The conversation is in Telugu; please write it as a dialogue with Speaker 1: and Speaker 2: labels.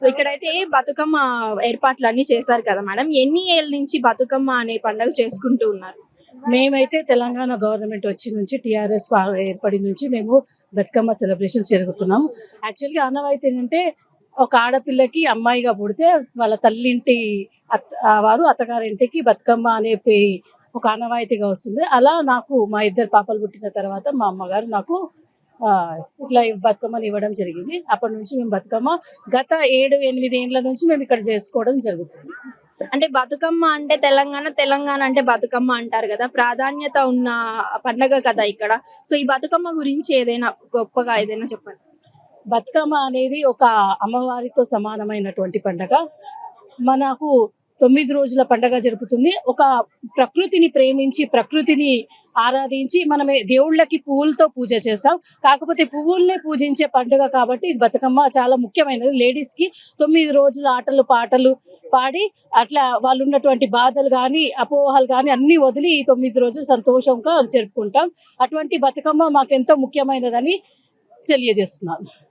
Speaker 1: సో ఇక్కడైతే బతుకమ్మ ఏర్పాట్లు అన్ని చేశారు కదా మేడం. ఎన్ని ఏళ్ళ నుంచి బతుకమ్మ అనే పండుగ చేసుకుంటూ ఉన్నారు?
Speaker 2: మేమైతే తెలంగాణ గవర్నమెంట్ వచ్చి నుంచి టిఆర్ఎస్ ఏర్పడి నుంచి మేము బతుకమ్మ సెలబ్రేషన్స్ జరుగుతున్నాం. యాక్చువల్గా ఆనవాయితీ ఏంటంటే ఒక ఆడపిల్లకి అమ్మాయిగా పుడితే వాళ్ళ తల్లింటి అత్త వారు అత్తగారింటికి బతుకమ్మ అనే పే ఒక ఆనవాయితీగా వస్తుంది. అలా నాకు మా ఇద్దరు పాపలు పుట్టిన తర్వాత మా అమ్మగారు నాకు ఇట్లా ఈ బతుకమ్మని ఇవ్వడం జరిగింది. అప్పటి నుంచి మేము బతుకమ్మ గత ఏడు ఎనిమిది ఏండ్ల నుంచి మేము ఇక్కడ చేసుకోవడం జరుగుతుంది.
Speaker 1: అంటే బతుకమ్మ అంటే తెలంగాణ తెలంగాణ అంటే బతుకమ్మ అంటారు కదా. ప్రాధాన్యత ఉన్న పండగ కదా ఇక్కడ. సో ఈ బతుకమ్మ గురించి ఏదైనా గొప్పగా ఏదైనా చెప్పండి.
Speaker 2: బతుకమ్మ అనేది ఒక అమ్మవారితో సమానమైనటువంటి పండగ. మనకు తొమ్మిది రోజుల పండగ జరుపుతుంది. ఒక ప్రకృతిని ప్రేమించి ప్రకృతిని ఆరాధించి మనమే దేవుళ్ళకి పువ్వులతో పూజ చేస్తాం. కాకపోతే పువ్వుల్ని పూజించే పండుగ కాబట్టి ఇది బతుకమ్మ చాలా ముఖ్యమైనది. లేడీస్కి తొమ్మిది రోజులు ఆటలు పాటలు పాడి అట్లా వాళ్ళు ఉన్నటువంటి బాధలు కానీ అపోహలు కానీ అన్ని వదిలి ఈ తొమ్మిది రోజులు సంతోషంగా జరుపుకుంటాం. అటువంటి బతుకమ్మ మాకెంతో ముఖ్యమైనదని తెలియజేస్తున్నాను.